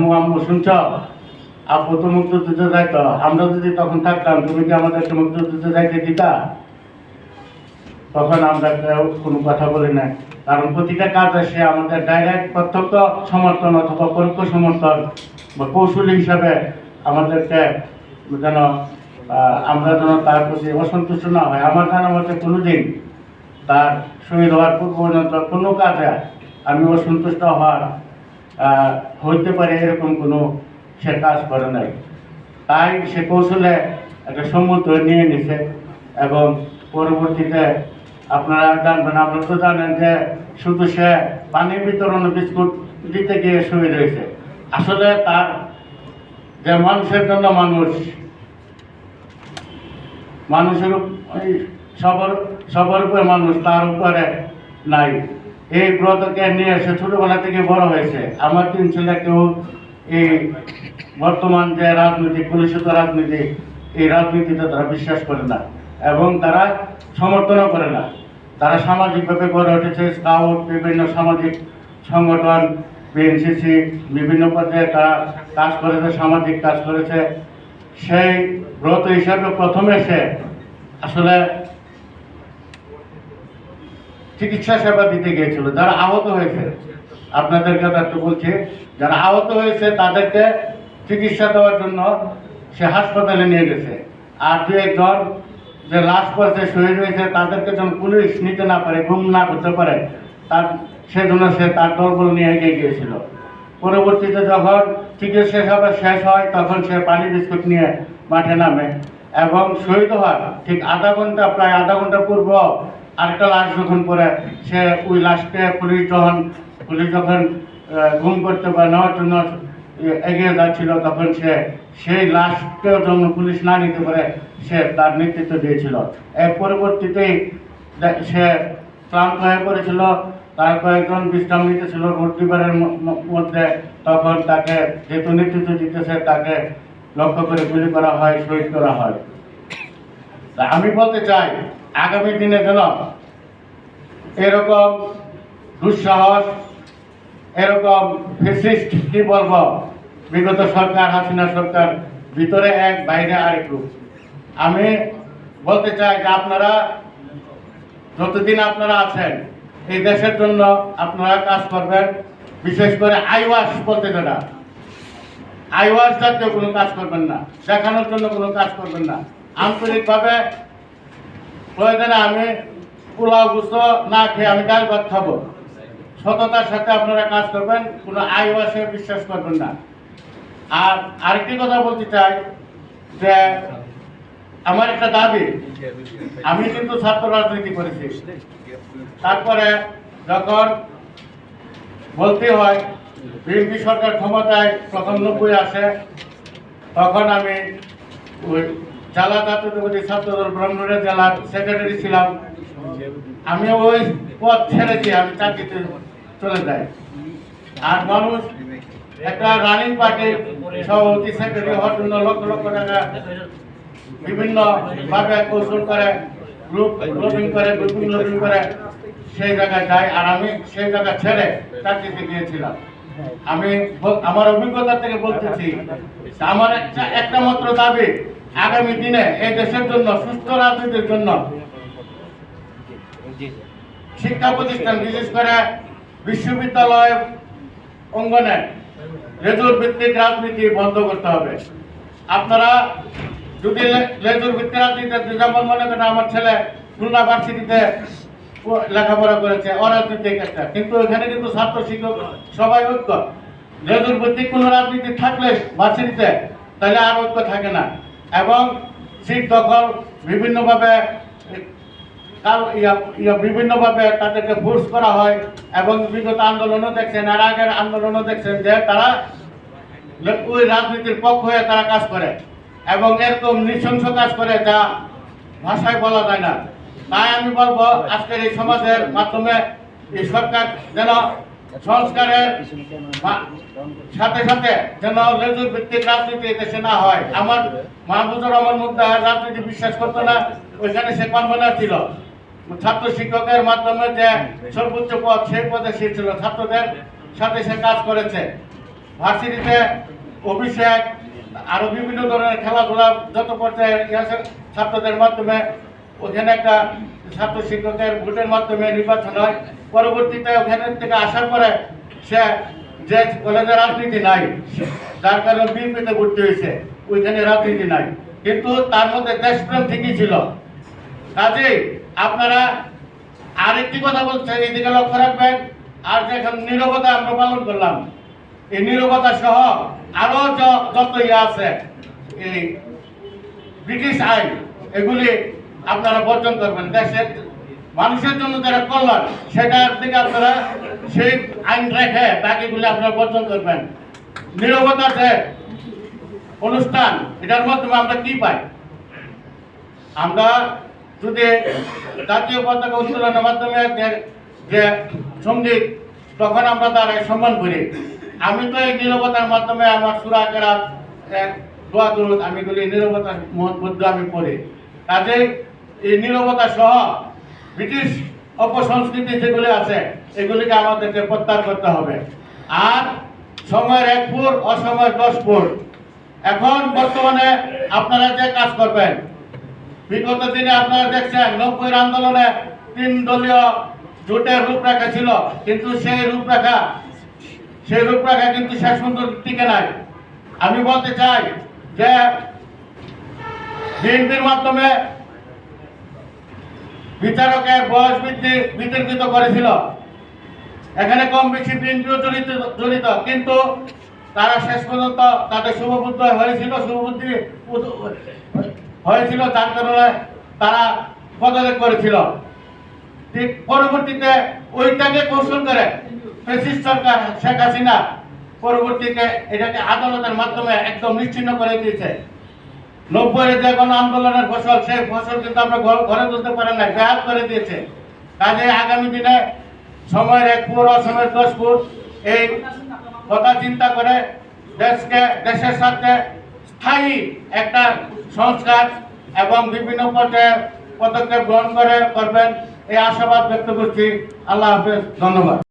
আম্মু আম্মু শুনছ আপু তো মুক্তিযুদ্ধে যাইতো। আমরা যদি তখন থাকতাম, তুমি কি আমাদেরকে মুক্তিযুদ্ধে যাইতে দিতা? তখন আমরা কোনো কথা বলি না কারণ প্রতিটা কাজে সে আমাদের ডাইরেক্ট প্রত্যক্ষ সমর্থন অথবা পরোক্ষ সমর্থন বা কৌশলী হিসাবে আমাদেরকে যেন আমরা যেন তার প্রতি অসন্তুষ্ট না হয়। আমার জানা মতে কোনোদিন তার শহীদ হওয়ার পূর্ব পর্যন্ত কোনো কাজে আমি অসন্তুষ্ট হওয়ার হইতে পারে এরকম কোনো সে কাজ করে নাই। তাই সে কৌশলে একটা সম্মত নিয়ে নিছে এবং পরবর্তীতে আপনারা জানবেন, আপনারা তো জানেন যে শুধু সে পানি বিতরণ বিস্কুট দিতে গিয়ে শহীদ হয়েছে। আসলে তার যে মানুষের জন্য মানুষ, মানুষের সবার সবার উপরে মানুষ, তার উপরে নাই। এই ব্রতকে নিয়ে সে ছোটবেলা থেকে বড় হয়েছে। আমার তিন ছেলে, কেউ এই বর্তমান যে রাজনীতি কলুষিত রাজনীতি, এই রাজনীতিতে তারা বিশ্বাস করে না এবং তারা সমর্থনও করে না। তারা সামাজিকভাবে গড়ে উঠেছে স্কাউট বিভিন্ন সামাজিক সংগঠন বিএনসিসি বিভিন্ন পর্যায়ে তারা কাজ করেছে, সামাজিক কাজ করেছে। সেই ব্রত হিসাবে প্রথমে সে আসলে চিকিৎসা সেবা দিতে গিয়েছিল, যারা আহত হয়েছে। আপনাদের কথা একটু বলছি, যারা আহত হয়েছে, তাদেরকে চিকিৎসা দেওয়ার জন্য সে হাসপাতালে নিয়ে গেছে। আর দু একজন যে লাশ পড়েছে, শহীদ হয়েছে, তাদেরকে যখন পুলিশ নিতে না পারে ঘুম না করতে পারে, তার সেজন্য সে তার দলবল নিয়ে এগিয়ে গিয়েছিল। পরবর্তীতে যখন চিকিৎসা সেবা শেষ হয়, তখন সে পানি বিস্কুট নিয়ে মাঠে নামে এবং শহীদ হওয়ার ঠিক আধা ঘণ্টা, প্রায় আধা ঘণ্টা পূর্ব আরেকটা লাশ যখন পরে সে ওই লাশকে পুলিশ যখন পুলিশ যখন গুম করতে বা নেওয়ার জন্য এগিয়ে যাচ্ছিল, তখন সে সেই লাশকেও যখন পুলিশ না নিতে পারে, সে তার নেতৃত্ব দিয়েছিল। এর পরবর্তীতেই সে ক্লান্ত হয়ে পড়েছিল, তার কয়েকজন বিশ্রাম নিতেছিল রোড ডিবারের মধ্যে, তখন তাকে যেহেতু নেতৃত্ব দিতেছে, তাকে লক্ষ্য করে গুলি করা হয়, শহীদ করা হয়। আমি বলতে চাই আগামী দিনে যেন এরকম দুঃসাহস, এরকম ফেসিস্ট কি বলব বিগত সরকার, হাসিনা সরকার ভিতরে এক, বাইরে আরেক রূপ। আমি বলতে চাই যে আপনারা যতদিন আপনারা আছেন, এই দেশের জন্য আপনারা কাজ করবেন, বিশেষ করে আইওয়াস বলতে যেটা। আইওয়াস জাতীয় কোনো কাজ করবেন না, দেখানোর জন্য কোনো কাজ করবেন না। আন্তরিকভাবে প্রয়োজনে আমি পোলাও গুস্ত না খেয়ে আমি ডাল ভাত খাব। সততার সাথে আপনারা কাজ করবেন, কোনো আইওয়াসে বিশ্বাস করবেন না। আর আরেকটি কথা বলতে চাই যে, আমার একটা দাবি, আমি কিন্তু ছাত্র রাজনীতি করেছি। তারপরে যখন বলতে হয়, বিএনপি সরকার ক্ষমতায় প্রথম নব্বই আসে, তখন আমি ওই জেলা জাতীয়তাবাদী ছাত্রদল ব্রহ্মপুরের জেলার সেক্রেটারি ছিলাম। আমি ওই পদ ছেড়ে দিয়ে আমি চাকরিতে চলে যাই। আর মানুষ, একটা রানিং পার্টির সভাপতি সেক্রেটারি হওয়ার জন্য লক্ষ লক্ষ টাকা বিভিন্ন ভাবে কৌশল করে গ্রুপ লোডিং করে গ্রুপিং লোডিং করে, সেই জায়গায় যাই। আর আমি সেই জায়গা ছেড়ে চাকরিতে গিয়েছিলাম। আমি আমার অভিজ্ঞতা থেকে বলতেছি, আমার একটা একটা মাত্র দাবি আগামী দিনে এই দেশের জন্য, সুস্থ রাজনীতির জন্য শিক্ষা প্রতিষ্ঠান বিশেষ করে বিশ্ববিদ্যালয় অঙ্গনে লেজুর ভিত্তিক রাজনীতি বন্ধ করতে হবে। আপনারা যদি লেজুর ভিত্তিক রাজনীতি যেমন মনে করেন, আমার ছেলে খুলনা ভার্সিটিতে লেখাপড়া করেছে অরাজনৈতিক একটা কিন্তু এখানে কিন্তু ছাত্র শিক্ষক সবাই ঐক্য। লেজুর ভিত্তিক কোনো রাজনীতি থাকলে ভার্সিটিতে, তাহলে আর ঐক্য থাকে না। এবং সিট দখল বিভিন্নভাবে বিভিন্নভাবে তাদেরকে ফোর্স করা হয় এবং বিগত আন্দোলনও দেখছেন, আর আগের আন্দোলনও দেখছেন যে তারা ওই রাজনীতির পক্ষ হয়ে তারা কাজ করে এবং এরকম নৃশংস কাজ করে যা ভাষায় বলা যায় না। তাই আমি বলব, আজকের এই সমাজের মাধ্যমে এই সরকার যেন সংস্কারের সাথে সাথে যেন লেজুর ভিত্তিক রাজনীতি দেশে না হয়। আমার মাহবুজুর রহমান মুদ্দার রাজনীতি বিশ্বাস করতো না, ওইখানে সে কনভেনার ছিল। ছাত্র শিক্ষকের মাধ্যমে যে সর্বোচ্চ পদ সেই পদে সে ছিল। ছাত্রদের সাথে সে কাজ করেছে। ভার্সিটিতে অভিষেক আরও বিভিন্ন ধরনের খেলাধুলা যত পর্যায়ে ইয়ে ছাত্রদের মাধ্যমে ওখানে একটা ছাত্র শিক্ষকের ভোটের মাধ্যমে নির্বাচন হয়। পরবর্তীতে ওখানে থেকে আসার পরে সে যে কলেজে রাজনীতি নাই, যার কারণে বিএনপিতে ভর্তি হয়েছে, ওইখানে রাজনীতি নাই। কিন্তু তার মধ্যে দেশপ্রেম ঠিকই ছিল। কাজেই আপনারা আরেকটি কথা বলছে এদিকে লক্ষ্য রাখবেন, আর যে এখন নীরবতা আমরা পালন করলাম, এই নীরবতা সহ আরও য- যত ইয়ে আছে, এই ব্রিটিশ আইন, এগুলি আপনারা বর্জন করবেন। দেশের মানুষের জন্য যারা কল্যাণ, সেটার দিকে আপনারা সেই আইন রেখে বাকিগুলি আপনারা বর্জন করবেন। নীরবতা যে অনুষ্ঠান, এটার মাধ্যমে আমরা কি পাই? আমরা যদি জাতীয় পতাকা উত্তোলনের মাধ্যমে যে- সংগীত, তখন আমরা তার সম্মান করি। আমি তো এই নিরবতার মাধ্যমে আমার সুরাকেরা দোয়া করুন, আমি এগুলি নিরবতার মধ্যে আমি পড়ি কাজেই এই নিরবতা সহ ব্রিটিশ অপসংস্কৃতি যেগুলি আছে, এগুলিকে আমাদেরকে প্রত্যাহার করতে হবে। আর সময়ের এক ফুট, অসময়ের দশ ফুট। এখন বর্তমানে আপনারা যে কাজ করবেন, বিগত দিনে আপনারা দেখছেন নব্বই আন্দোলনে তিন দলীয় জোটের রূপরেখা ছিল, কিন্তু সেই রূপরেখা সেই রূপরেখা কিন্তু শেষ পর্যন্ত টিকে নাই। আমি বলতে চাই যে বিএনপির মাধ্যমে বিচারকের বয়স বৃদ্ধি বিতর্কিত করেছিল। এখানে কম বেশি বিএনপিও জড়িত জড়িত, কিন্তু তারা শেষ পর্যন্ত তাদের শুভবুদ্ধ হয়েছিল, শুভবুদ্ধি হয়েছিল যার কারণে তারা পদত্যাগ করেছিল। ঠিক পরবর্তীতে ওইটাকে কৌশল করে ফেসিস্ট সরকার শেখ হাসিনা পরবর্তীতে এটাকে আদালতের মাধ্যমে একদম নিশ্চিন্ন করে দিয়েছে। নব্বই যে কোনো আন্দোলনের ফসল, সেই ফসল কিন্তু আমরা ঘর- তুলতে পারেন না ব্যাহাত করে দিয়েছে। কাজে আগামী দিনে সময়ের এক ফুট, অসময়ের দশ ফুট, এই কথা চিন্তা করে দেশকে, দেশের সাথে স্থায়ী একটা সংস্কার এবং বিভিন্ন পর্যায়ে পদক্ষেপ গ্রহণ করে, করবেন, এই আশাবাদ ব্যক্ত করছি। আল্লাহ হাফেজ, ধন্যবাদ।